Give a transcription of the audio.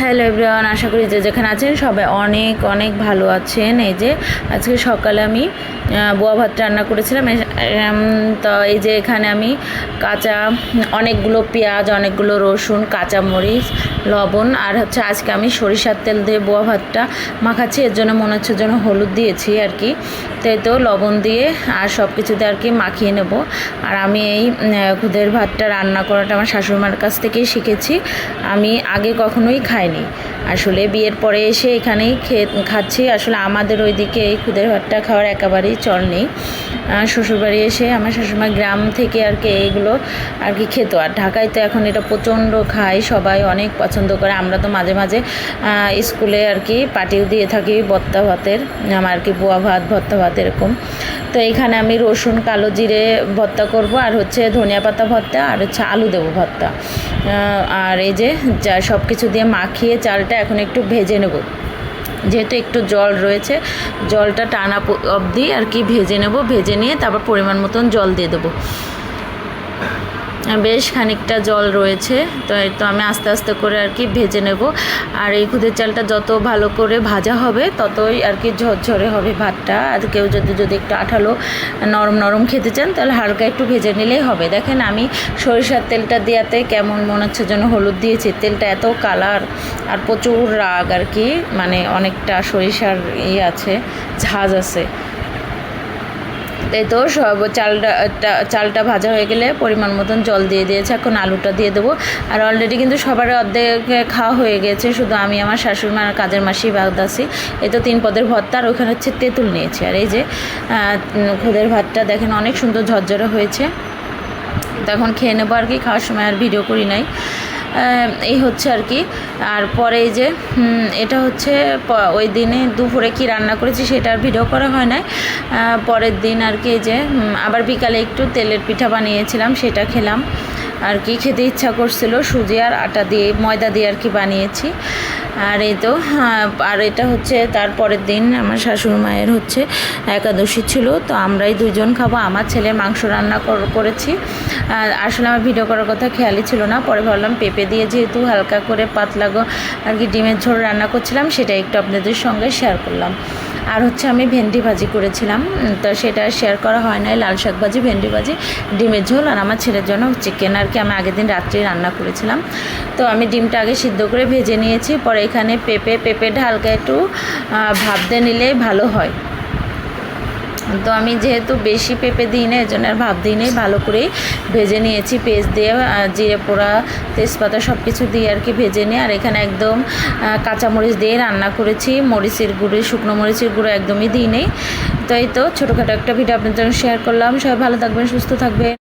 Hello everyone, আশা করি যে যেখানে আছেন সবাই অনেক অনেক ভালো আছেন। এই যে আজকে সকালে আমি বোয়া ভাত রান্না করেছিলাম। তো এই যে এখানে আমি কাঁচা, অনেকগুলো পেঁয়াজ, অনেকগুলো রসুন, কাঁচামরিচ, লবণ আর হচ্ছে আজকে আমি সরিষার তেল দিয়ে বোয়া ভাতটা মাখাচ্ছি। এর জন্য মনে হচ্ছে যেন হলুদ দিয়েছি আর কি। তাই তো লবণ দিয়ে আর সব কিছুতে আর কি মাখিয়ে নেব। আর আমি এই খুদের ভাতটা রান্না করাটা আমার শাশুড়ি মার কাছ থেকেই শিখেছি। আমি আগে কখনোই খাইনি আসলে বিয়ের পরে এসে এখানেই খেয়ে খাচ্ছি। আসলে আমাদের ওইদিকে এই খুদের ভাতটা খাওয়ার একেবারেই চল নেই। শ্বশুরবাড়ি এসে আমার শাশুড়িমা গ্রাম থেকে আর কি এইগুলো আর কি খেত। আর ঢাকায় তো এখন এটা প্রচণ্ড খায় সবাই অনেক পছন্দ করে। আমরা তো মাঝে মাঝে স্কুলে আর কি পাটিও দিয়ে থাকি ভত্তা ভাতের আমার আর কি বোয়া ভাত ভত্তা ভাত এরকম। তো এখানে আমি রসুন কালো জিরে ভর্তা করব। আর হচ্ছে ধনিয়া পাতা ভর্তা আর হচ্ছে আলু দেবো আহ, আর এই যে যা সব কিছু দিয়ে মাখিয়ে চালটা এখন একটু ভেজে নেব। যেহেতু একটু জল রয়েছে, জলটা টানা অবধি আর কি ভেজে নেব। ভেজে নিয়ে তারপর পরিমাণ মতন জল দিয়ে দেবো। বেশ খানিকটা জল রয়েছে, তো তো আমি আস্তে আস্তে করে আর কি ভেজে নেব। আর এই খুদের চালটা যত ভালো করে ভাজা হবে, ততই আর কি ঝরঝরে হবে ভাতটা। আর কেউ যদি যদি একটু আঠালো নরম নরম খেতে চান, তাহলে হালকা একটু ভেজে নিলেই হবে। দেখেন আমি সরিষার তেলটা দেওয়াতে কেমন মনে হচ্ছে যেন হলুদ দিয়েছি। তেলটা এত কালার আর প্রচুর রাগ আর কি মানে অনেকটা সরিষার ইয়ে আছে, ঝাঁজ আছে। এই তো সব চালটা চালটা ভাজা হয়ে গেলে পরিমাণ মতন জল দিয়ে দিয়েছে, এখন আলুটা দিয়ে দেবো। আর অলরেডি কিন্তু সবার অর্ধেক খাওয়া হয়ে গেছে, শুধু আমি আমার শাশুড়ি মার কাজের মাসি বাগদাসি এই তো তিন পদের ভর্তা আর ওখানে হচ্ছে তেঁতুল নিয়েছি। আর এই যে খুদের ভাতটা দেখেন অনেক সুন্দর ঝরঝরে হয়েছে। তখন খেয়ে নেব আর কি, খাওয়ার সময় আর ভিডিও করি নাই। এই হচ্ছে আর কি। আর পরে এই যে এটা হচ্ছে ওই দিনে দুপুরে কি রান্না করেছি সেটার ভিডিও করা হয় নাই। পরের দিন আর কি এই যে আবার বিকালে একটু তেলের পিঠা বানিয়েছিলাম, সেটা খেলাম। আর কি খেতে ইচ্ছা করছিল সুজি আর আটা দিয়ে ময়দা দিয়ে আর কি বানিয়েছি। আর এই তো হ্যাঁ, আর এটা হচ্ছে তার পরের দিন আমার শাশুড়ি মায়ের হচ্ছে একাদশী ছিল তো আমরাই দুজন খাব। আমার ছেলে মাংস রান্না কর- করেছি। আসলে আমার ভিডিও করার কথা খেয়ালই ছিল না। পরে ভাবলাম পেঁপে দিয়ে যেহেতু হালকা করে পাতলা আর কি ডিমের ঝোল রান্না করছিলাম সেটা একটু আপনাদের সঙ্গে শেয়ার করলাম। আর হচ্ছে আমি ভেন্ডি ভাজি করেছিলাম তো সেটা শেয়ার করা হয় নাই। লাল শাক ভাজি, ভেন্ডি ভাজি, ডিমের ঝোল আর আমার ছেলের জন্য চিকেন আর কি আমি আগের দিন রাত্রে রান্না করেছিলাম। তো আমি ডিমটা আগে সিদ্ধ করে ভেজে নিয়েছি, পরে এখানে পেঁপে, পেঁপেটা হালকা একটু ভাবতে নিলেই ভালো হয়। তো আমি যেহেতু বেশি পেঁপে দিই না, এজন্য আর ভাব দিই নেই ভালো করেই ভেজে নিয়েছি, পেস্ট দিয়ে জিরে পোড়া, তেজপাতা সব কিছু দিয়ে আর কি ভেজে নিই আর এখানে একদম কাঁচামরিচ দিয়ে রান্না করেছি, মরিচের গুঁড়ো, শুকনো মরিচের গুঁড়ো একদমই দিই নেই তো তো ছোটোখাটো একটা ভিডিও আপনাদের জন্য শেয়ার করলাম, সবাই ভালো থাকবেন, সুস্থ থাকবেন।